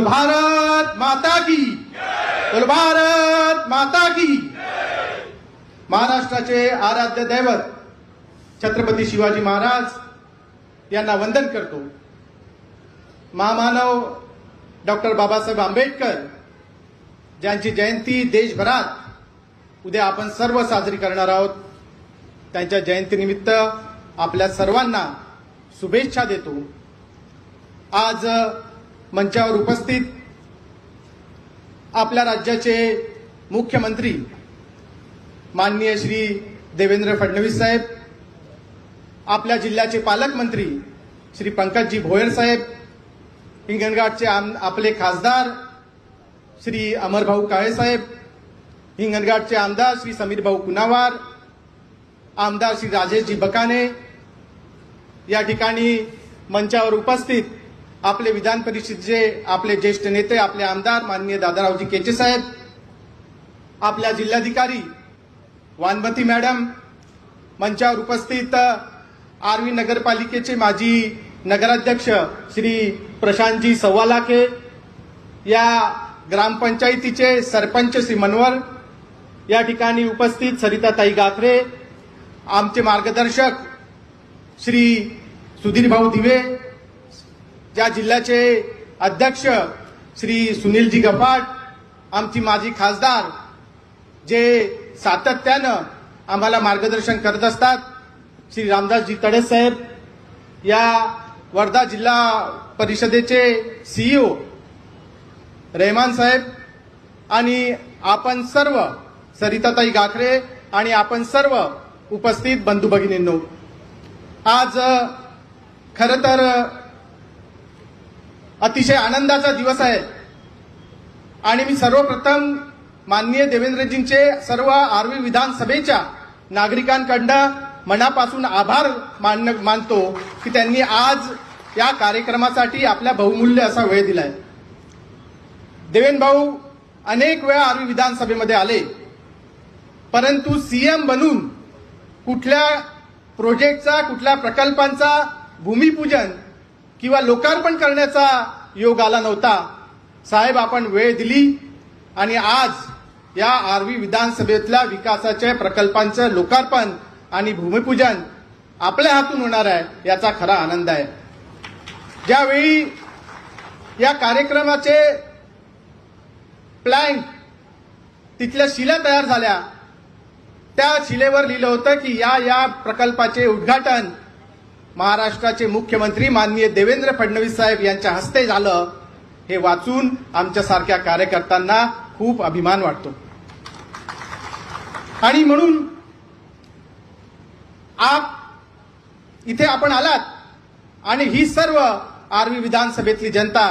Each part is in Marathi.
बोल भारत माता की बोल भारत माता की महाराष्ट्राचे आराध्य दैवत छत्रपती शिवाजी महाराज यांना वंदन करतो. महामानव डॉक्टर बाबासाहेब आंबेडकर ज्यांची जयंती देशभरात उद्या आपण सर्व साजरी करणार आहोत त्यांच्या जयंतीनिमित्त आपल्या सर्वांना शुभेच्छा देतो. आज मंचावर उपस्थित आपल्या राज्याचे मुख्यमंत्री माननीय श्री देवेंद्र फडणवीस साहेब आपल्या जिल्ह्याचे पालकमंत्री श्री पंकजजी भोयर साहेब हिंगणघाटचे आम आपले खासदार श्री अमरभाऊ काळेसाहेब हिंगणघाटचे आमदार श्री समीर भाऊ कुनावार आमदार श्री राजेशजी बकाने या ठिकाणी मंचावर उपस्थित आपले विधान परिषदेचे आपले ज्येष्ठ नेते आपले आमदार माननीय दादारावजी केचे साहेब आपल्या जिल्हाधिकारी वानमती मॅडम मंचावर उपस्थित आर्वी नगरपालिकेचे माजी नगराध्यक्ष श्री प्रशांतजी सव्वालाखे या ग्रामपंचायतीचे सरपंच श्री मनवर या ठिकाणी उपस्थित सरिताताई गाखरे आमचे मार्गदर्शक श्री सुधीर भाऊ दिवे ज्या जिल्ह्याचे अध्यक्ष श्री सुनीलजी गपाट आमची माजी खासदार जे सातत्यानं आम्हाला मार्गदर्शन करत असतात श्री रामदासजी तडे साहेब या वर्धा जिल्हा परिषदेचे सीईओ रेहमान साहेब आणि आपण सर्व सरिताताई गाखरे आणि आपण सर्व उपस्थित बंधू भगिनींनो आज खरं तर अतिशय आनंदाचा दिवस आहे. आणि मी सर्वप्रथम माननीय देवेंद्रजींचे सर्व आर्वी विधानसभेच्या नागरिकांकडनं मनापासून आभार मान मानतो की त्यांनी आज या कार्यक्रमासाठी आपल्या बहुमूल्य असा वेळ दिलाय. देवेन भाऊ अनेक वेळा आर्वी विधानसभेमध्ये आले. परंतु सीएम बनून कुठल्या प्रोजेक्टचा कुठल्या प्रकल्पांचा भूमिपूजन किंवा लोकार्पण करण्याचा योग आला नव्हता. साहेब आपण वेळ दिली आणि आज या आर्वी विधानसभेतल्या विकासाच्या प्रकल्पांचं लोकार्पण आणि भूमिपूजन आपल्या हातून होणार आहे याचा खरा आनंद आहे. ज्यावेळी या कार्यक्रमाचे प्लॅन तिथल्या शिला तयार झाल्या त्या शिलेवर लिहिलं होतं की या या प्रकल्पाचे उद्घाटन महाराष्ट्राचे मुख्यमंत्री माननीय देवेंद्र फडणवीस साहेब यांच्या हस्ते झालं हे वाचून आमच्यासारख्या कार्यकर्त्यांना खूप अभिमान वाटतो. आणि म्हणून आप इथे आपण आलात आणि ही सर्व आर्वी विधानसभेतली जनता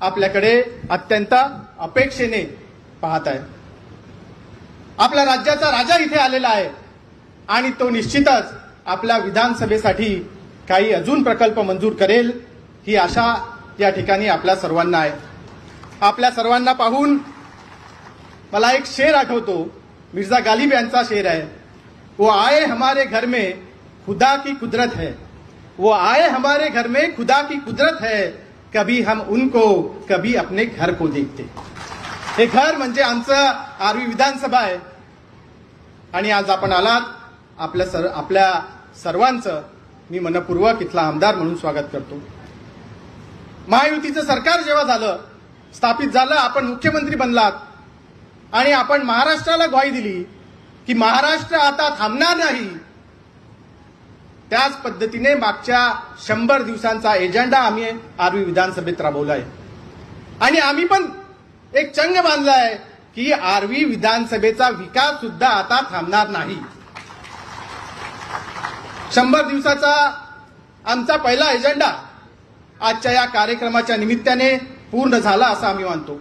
आपल्याकडे अत्यंत अपेक्षेने पाहत आहे. आपल्या राज्याचा राजा इथे आलेला आहे आणि तो निश्चितच आपल्या विधानसभेसाठी काही अजून प्रकल्प मंजूर करेल ही आशा या ठिकाणी आपल्या सर्वांना आहे. आपल्या सर्वांना पाहून मला एक शेर आठवतो. मिर्झा गालिब यांचा शेर आहे. वो आए हमारे घर में खुदा की कुदरत है. वो आए हमारे घर में खुदा की कुदरत है. कभी हम उनको कभी अपने घर को देखते. हे घर म्हणजे आमचं आर्वी विधानसभा आहे. आणि आज आपण आलात आपल्या सर आपल्या सर्वांचं मी मनपूर्वक इथला आमदार म्हणून स्वागत करतो. महायुतीचं सरकार जेव्हा झालं स्थापित झालं आपण मुख्यमंत्री बनलात. आणि आपण महाराष्ट्राला ग्वाही दिली की महाराष्ट्र आता थांबणार नाही. त्याच पद्धतीने मागच्या शंभर दिवसांचा एजेंडा आम्ही आर्वी विधानसभेत राबवला आहे आणि आम्ही पण एक चंग बांधलाय की आर्वी विधानसभेचा विकास सुद्धा आता थांबणार नाही. शंभर दिवसाचा आमचा पहिला एजेंडा आजच्या या कार्यक्रमाच्या निमित्ताने पूर्ण झाला असं आम्ही मानतो.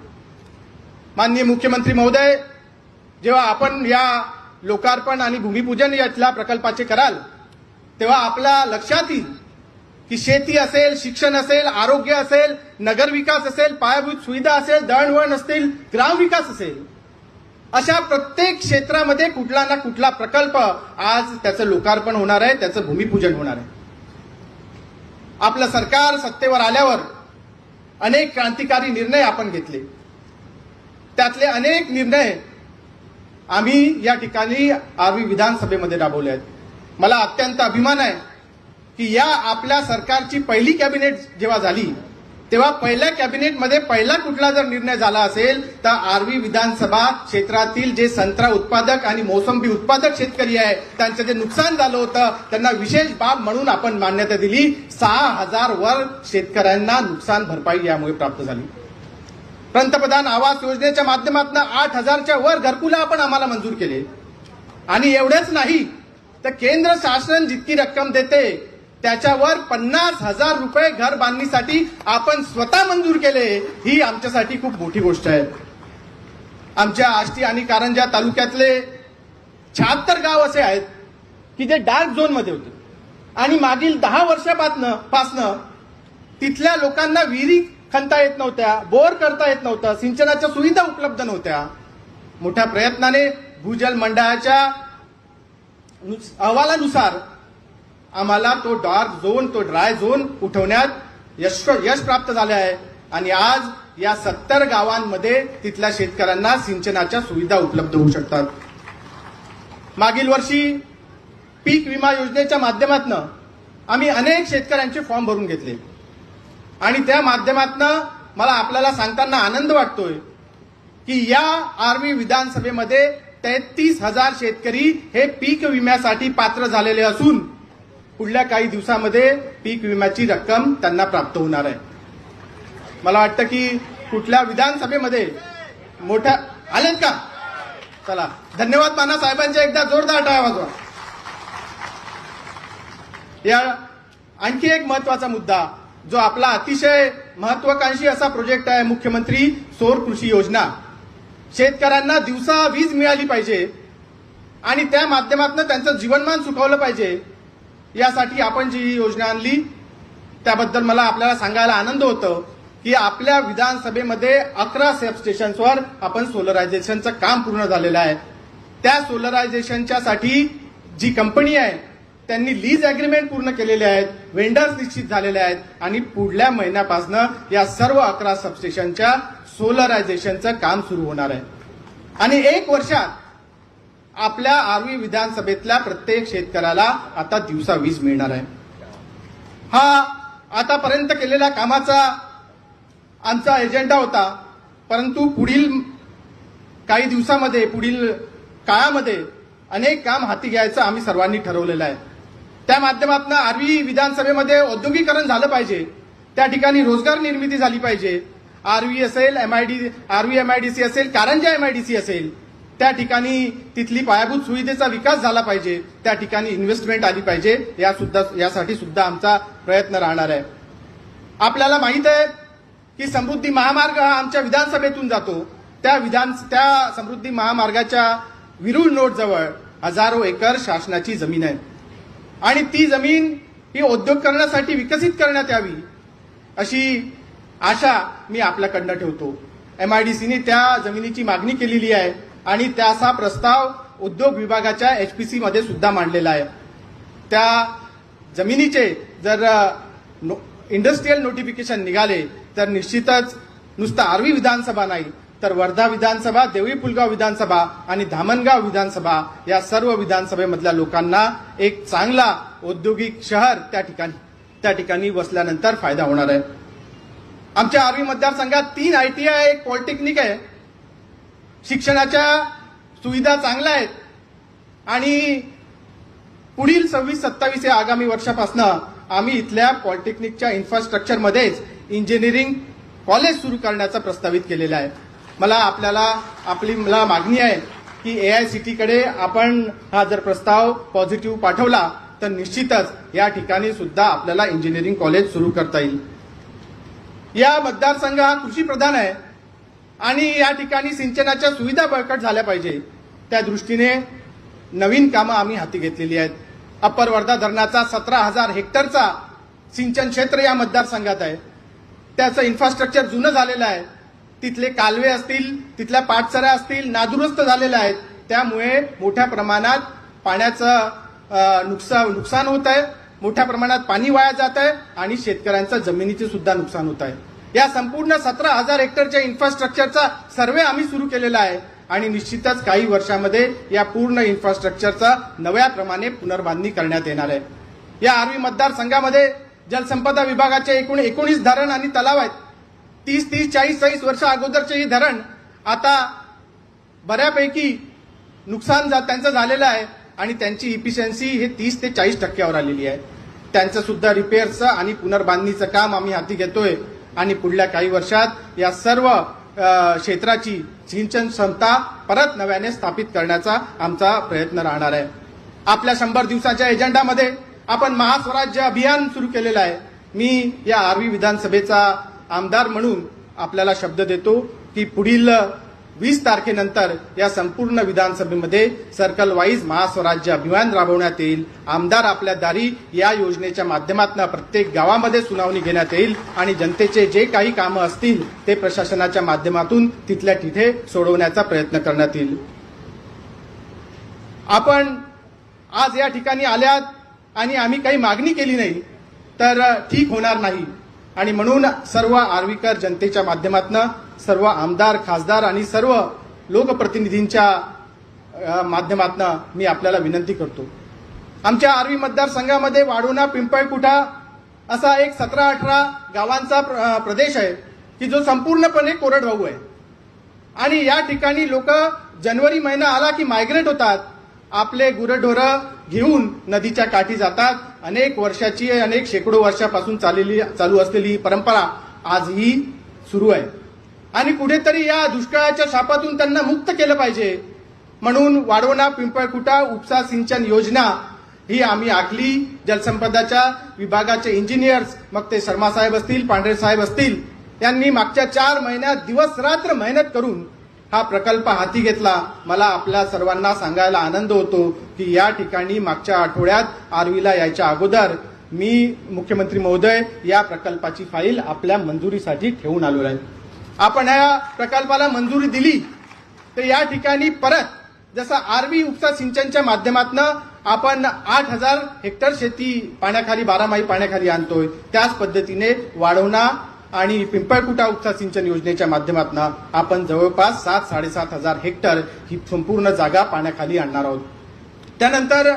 माननीय मुख्यमंत्री महोदय जेव्हा आपण या लोकार्पण आणि भूमिपूजन यातल्या प्रकल्पाचे कराल तेव्हा आपल्या लक्षात येईल की शेती असेल शिक्षण असेल आरोग्य असेल नगर विकास असेल पायाभूत सुविधा असेल दळणवळण असतील ग्राम विकास असेल. अशा प्रत्येक क्षेत्रामध्ये कुठला ना कुठला प्रकल्प आज त्याचं लोकार्पण होणार आहे त्याचं भूमिपूजन होणार आहे. आपलं सरकार सत्तेवर आल्यावर अनेक क्रांतिकारी निर्णय आपण घेतले. त्यातले अनेक निर्णय आम्ही या ठिकाणी आर्वी विधानसभेमध्ये राबवले आहेत. मला अत्यंत अभिमान आहे की या आपल्या सरकारची पहिली कॅबिनेट जेव्हा झाली तेव्हा पहिल्या कॅबिनेटमध्ये पहिला कुठला जर निर्णय झाला असेल तर आर्वी विधानसभा क्षेत्रातील जे संत्रा उत्पादक आणि मोसंबी उत्पादक शेतकरी आहे त्यांचं जे नुकसान झालं होतं त्यांना विशेष बाब म्हणून आपण मान्यता दिली. सहा हजार वर शेतकऱ्यांना नुकसान भरपाई यामुळे प्राप्त झाली. पंतप्रधान आवास योजनेच्या माध्यमातून आठ हजारच्या वर घरकुला आपण आम्हाला मंजूर केले. आणि एवढेच नाही तर केंद्र शासन जितकी रक्कम देते त्याच्यावर पन्नास हजार रुपये घर बांधणीसाठी आपण स्वतः मंजूर केले ही आमच्यासाठी खूप मोठी गोष्ट आहे. आमच्या आष्टी आणि कारंजा तालुक्यातले शहात्तर गाव असे आहेत की जे डार्क झोनमध्ये होते. आणि मागील दहा वर्षापासनं पासनं तिथल्या लोकांना विहिरी खणता येत नव्हत्या बोर करता येत नव्हतं सिंचनाच्या सुविधा उपलब्ध नव्हत्या. मोठ्या प्रयत्नाने भूजल मंडळाच्या नुस- अहवालानुसार आम्हाला तो डार्क झोन तो ड्राय झोन उठवण्यात यश यश प्राप्त झाले आहे. आणि आज या सत्तर गावांमध्ये तिथल्या शेतकऱ्यांना सिंचनाच्या सुविधा उपलब्ध होऊ शकतात. मागील वर्षी पीक विमा योजनेच्या माध्यमातून आम्ही अनेक शेतकऱ्यांचे फॉर्म भरून घेतले. आणि त्या माध्यमातनं मला आपल्याला सांगताना आनंद वाटतोय की या आर्मी विधानसभेमध्ये तेहतीस हजार शेतकरी हे पीक विम्यासाठी पात्र झालेले असून पुढल्या काही दिवसामध्ये पीक विम्याची रक्कम त्यांना प्राप्त होणार आहे. मला वाटतं की कुठल्या विधानसभेमध्ये मोठ्या आलेत का? चला. धन्यवाद माना साहेबांच्या एकदा जोरदार टाळ्या वाजवा. या आणखी एक महत्त्वाचा मुद्दा जो आपला अतिशय महत्वाकांक्षी असा प्रोजेक्ट आहे मुख्यमंत्री सौर कृषी योजना. शेतकऱ्यांना दिवसा वीज मिळाली पाहिजे आणि त्या माध्यमातून त्यांचं जीवनमान सुखावलं पाहिजे. यासाठी आपण जी ही योजना आणली त्याबद्दल मला आपल्याला सांगायला आनंद होतो की आपल्या विधानसभेमध्ये अकरा सबस्टेशन्सवर आपण सोलरायझेशनचं काम पूर्ण झालेलं आहे. त्या सोलरायझेशनच्या साठी जी कंपनी आहे त्यांनी लीज अग्रीमेंट पूर्ण केलेले आहेत वेंडर्स निश्चित झालेले आहेत आणि पुढल्या महिन्यापासून या सर्व अकरा सबस्टेशनच्या सोलरायझेशनचं काम सुरू होणार आहे. आणि एक वर्षात आपल्या आर्वी विधानसभेतल्या प्रत्येक शेतकऱ्याला आता दिवसा वीज मिळणार आहे. हा आतापर्यंत केलेल्या कामाचा आमचा एजेंडा होता परंतु पुढील काही दिवसामध्ये पुढील काळामध्ये अनेक काम हाती घ्यायचं आम्ही सर्वांनी ठरवलेलं आहे. त्या माध्यमातून आर्वी विधानसभेमध्ये औद्योगिकरण झालं पाहिजे. त्या ठिकाणी रोजगार निर्मिती झाली पाहिजे. आरवी असेल एमआयडी आरवी एमआयडीसी असेल कारंजा एमआयडीसी असेल. त्या ठिकाणी तिथली पायाभूत सुविधेचा विकास झाला पाहिजे. त्या ठिकाणी इन्व्हेस्टमेंट आली पाहिजे. या सुद्धा यासाठी सुद्धा आमचा प्रयत्न राहणार आहे. आपल्याला माहीत आहे की समृद्धी महामार्ग हा आमच्या विधानसभेतून जातो. त्या विधान त्या समृद्धी महामार्गाच्या विरुळ नोटजवळ हजारो एकर शासनाची जमीन आहे. आणि ती जमीन ही उद्योग करण्यासाठी विकसित करण्यात यावी अशी आशा मी आपल्याकडनं ठेवतो. एमआयडीसीने त्या जमिनीची मागणी केलेली आहे. आणि त्याचा प्रस्ताव उद्योग विभागाच्या एचपीसी मध्ये सुद्धा मांडलेला आहे. त्या जमिनीचे जर नो इंडस्ट्रीयल नोटिफिकेशन निघाले तर निश्चितच नुसतं आर्वी विधानसभा नाही तर वर्धा विधानसभा देवळी पुलगाव विधानसभा आणि धामणगाव विधानसभा या सर्व विधानसभेमधल्या लोकांना एक चांगला औद्योगिक शहर त्या ठिकाणी त्या ठिकाणी वसल्यानंतर फायदा होणार आहे. आमच्या आर्वी मतदारसंघात तीन आयटीआय एक पॉलिटेक्निक आहे. शिक्षणाच्या सुविधा चांगल्या आहेत. आणि पुढील सव्वीस सत्तावीस या आगामी वर्षापासून आम्ही इथल्या पॉलिटेक्निकच्या इन्फ्रास्ट्रक्चरमध्येच इंजिनिअरिंग कॉलेज सुरू करण्याचा प्रस्तावित केलेला आहे. मला आपल्याला आपली मला मागणी आहे की ए आय सी टीकडे आपण हा जर प्रस्ताव पॉझिटिव्ह पाठवला तर निश्चितच या ठिकाणी सुद्धा आपल्याला इंजिनिअरिंग कॉलेज सुरू करता येईल. या मतदारसंघ हा कृषी प्रधान आहे. आणि या ठिकाणी सिंचनाच्या सुविधा बळकट झाल्या पाहिजे. त्या दृष्टीने नवीन कामं आम्ही हाती घेतलेली आहेत. अप्पर वर्धा धरणाचा सतरा हजार हेक्टरचा सिंचन क्षेत्र या मतदारसंघात आहे. त्याचं इन्फ्रास्ट्रक्चर जुनं झालेलं आहे. तिथले कालवे असतील तिथल्या पाठसऱ्या असतील नादुरुस्त झालेल्या आहेत. त्यामुळे मोठ्या प्रमाणात पाण्याचं नुकसान नुकसान होत आहे. मोठ्या प्रमाणात पाणी वाया जात आहे आणि शेतकऱ्यांचं जमिनीचे सुद्धा नुकसान होत आहे. या संपूर्ण सतरा हजार हेक्टरच्या इन्फ्रास्ट्रक्चरचा सर्वे आम्ही सुरू केलेला आहे. आणि निश्चितच काही वर्षामध्ये या पूर्ण इन्फ्रास्ट्रक्चरचा नव्याप्रमाणे पुनर्बांधणी करण्यात येणार आहे. या आर्वी मतदारसंघामध्ये जलसंपदा विभागाचे एकूण एकोणीस धरण आणि तलाव आहेत. तीस तीस चाळीस चाळीस वर्ष अगोदरचे ही धरण आता बऱ्यापैकी नुकसान जा- त्यांचं झालेलं आहे. आणि त्यांची इफिशियन्सी हे तीस ते चाळीस टक्क्यावर आलेली आहे. त्यांचं सुद्धा रिपेअरचं आणि पुनर्बांधणीचं काम आम्ही हाती घेतोय. आणि पुढल्या काही वर्षात या सर्व क्षेत्राची सिंचन क्षमता परत नव्याने स्थापित करण्याचा आमचा प्रयत्न राहणार आहे. आपल्या शंभर दिवसाच्या एजेंडामध्ये आपण महास्वराज्य अभियान सुरू केलेलं आहे. मी या आर्वी विधानसभेचा आमदार म्हणून आपल्याला शब्द देतो की पुढील वीस तारखेनंतर या संपूर्ण विधानसभेमध्ये सर्कल वाईज महास्वराज्य अभियान राबवण्यात येईल. आमदार आपल्या दारी या योजनेच्या माध्यमातून प्रत्येक गावामध्ये सुनावणी घेण्यात येईल आणि जनतेचे जे काही कामं असतील ते प्रशासनाच्या माध्यमातून तिथल्या तिथे सोडवण्याचा प्रयत्न करण्यात येईल. आपण आज या ठिकाणी आल्यात आणि आम्ही काही मागणी केली नाही तर ठीक होणार नाही. आणि म्हणून सर्व आर्वीकर जनतेच्या माध्यमातून सर्व आमदार खासदार आणि सर्व लोकप्रतिनिधींच्या माध्यमातून माध्यमातनं मी आपल्याला विनंती करतो. आमच्या आर्वी मतदारसंघामध्ये वाडोना पिंपळकुटा असा एक सतरा अठरा गावांचा प्रदेश आहे की जो संपूर्णपणे कोरडवाहू आहे. आणि या ठिकाणी लोक जानेवारी महिना आला की मायग्रेट होतात. आपले गुरढोरं घेऊन नदीच्या काठी जातात. अनेक वर्षाची अनेक शेकडो वर्षापासून चाललेली चालू असलेली ही परंपरा आजही सुरू आहे. आणि कुठेतरी या दुष्काळाच्या शापातून त्यांना मुक्त केलं पाहिजे. म्हणून वाढवणा पिंपळकुटा उपसा सिंचन योजना ही आम्ही आखली. जलसंपदाच्या विभागाचे इंजिनियर्स मग ते शर्मा साहेब असतील पांढरे साहेब असतील यांनी मागच्या चार महिन्यात दिवस रात्र मेहनत करून हा प्रकल्प हाती घेतला. मला आपल्या सर्वांना सांगायला आनंद होतो की या ठिकाणी मागच्या आठवड्यात आर्वीला यायच्या अगोदर मी मुख्यमंत्री महोदय या प्रकल्पाची फाईल आपल्या मंजुरीसाठी ठेवून आलो आहे आपण या प्रकल्पाला मंजुरी दिली तर या ठिकाणी परत जसं आरवी उपसा सिंचनच्या माध्यमातून आपण आठ हजार हेक्टर शेती पाण्याखाली बारामाही पाण्याखाली आणतोय. त्याच पद्धतीने वाढवणार आणि पिंपळकुटा उपसा सिंचन योजनेच्या माध्यमातून आपण जवळपास सात साडेसात हजार हेक्टर ही संपूर्ण जागा पाण्याखाली आणणार आहोत. त्यानंतर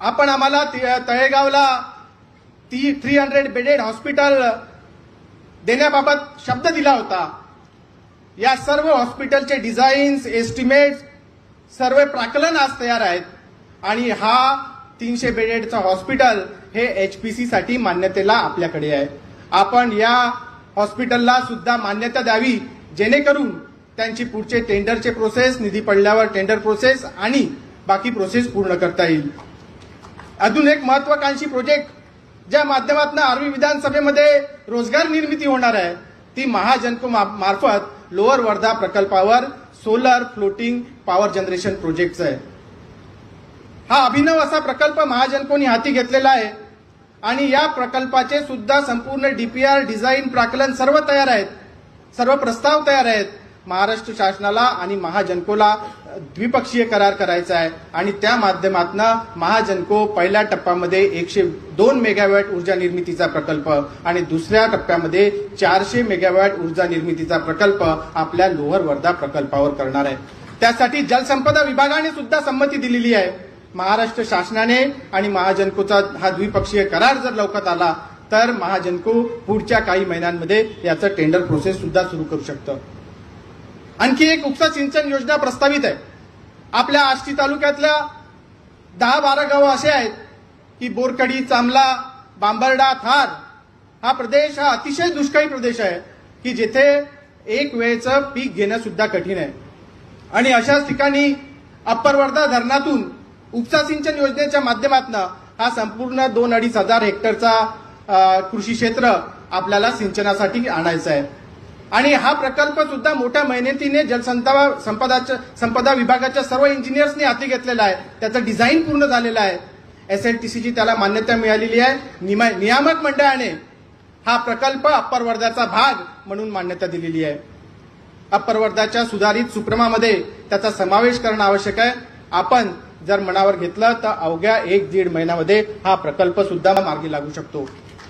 आपण आम्हाला तळेगावला ती थ्री हंड्रेड बेडेड हॉस्पिटल देण्याबाबत शब्द दिला होता. या सर्व हॉस्पिटलचे डिझाईन्स एस्टिमेट सर्व प्राकलन आज तयार आहेत. आणि हा तीनशे बेडेडचं हॉस्पिटल हे एचपीसीसाठी मान्यतेला आपल्याकडे आहे. आपण या हॉस्पिटलला सुद्धा मान्यता द्यावी जेणेकरून त्यांची पुढचे टेंडरचे प्रोसेस निधी पडल्यावर टेंडर प्रोसेस आणि बाकी प्रोसेस पूर्ण करता येईल. अजून एक महत्वाकांक्षी प्रोजेक्ट ज्या माध्यमातून आर्वी विधानसभेमध्ये रोजगार निर्मिती होणार आहे ती महाजनको मा- मार्फत लोअर वर्धा प्रकल्पावर सोलर फ्लोटिंग पॉवर जनरेशन प्रोजेक्टचा आहे. हा अभिनव असा प्रकल्प महाजनकोनी हाती घेतलेला आहे. आणि या प्रकल्पाचे सुद्धा संपूर्ण डीपीआर डिझाईन प्राकलन सर्व तयार आहेत. सर्व प्रस्ताव तयार आहेत. महाराष्ट्र शासनाला आणि महाजनकोला द्विपक्षीय करार करायचा आहे. आणि त्या माध्यमातून महाजनको पहिल्या टप्प्यामध्ये एकशे दोन मेगावॅट ऊर्जा निर्मितीचा प्रकल्प आणि दुसऱ्या टप्प्यामध्ये चारशे मेगावॅट ऊर्जा निर्मितीचा प्रकल्प आपल्या लोअर वर्धा प्रकल्पावर करणार आहे. त्यासाठी जलसंपदा विभागाने सुद्धा संमती दिलेली आहे. महाराष्ट्र शासनाने आणि महाजनकोचा हा द्विपक्षीय करार जर लवकर आला तर महाजनको पुढच्या काही महिन्यांमध्ये याचं टेंडर प्रोसेस सुद्धा सुरू करू शकतं. आणखी एक उपसा सिंचन योजना प्रस्तावित आहे. आपल्या आष्टी तालुक्यातल्या दहा बारा गावं असे आहेत की बोरकडी चांबला बांबर्डा थार. हा प्रदेश हा अतिशय दुष्काळी प्रदेश आहे की जिथे एक वेळेचं पीक घेणं सुद्धा कठीण आहे. आणि अशाच ठिकाणी अप्पर वर्धा धरणातून उपसा सिंचन योजनेच्या माध्यमातून हा संपूर्ण दोन अडीच हजार हेक्टरचा कृषी क्षेत्र आपल्याला सिंचनासाठी आणायचा आहे. आणि हा प्रकल्प सुद्धा मोठ्या मेहनतीने जलसंपदा संपदाच्या संपदा विभागाच्या सर्व इंजिनियर्सनी हाती घेतलेला आहे. त्याचं डिझाईन पूर्ण झालेलं आहे. एस एल टी सीची त्याला मान्यता मिळालेली आहे. निमा- नियामक मंडळाने हा प्रकल्प अप्पर वर्धाचा भाग म्हणून मान्यता दिलेली आहे. अप्पर वर्धाच्या सुधारित सुप्रमामध्ये त्याचा समावेश करणं आवश्यक आहे. आपण जर मनावर घेतलं तर अवघ्या एक दीड महिन्यामध्ये हा प्रकल्प सुद्धा मार्गी लागू शकतो.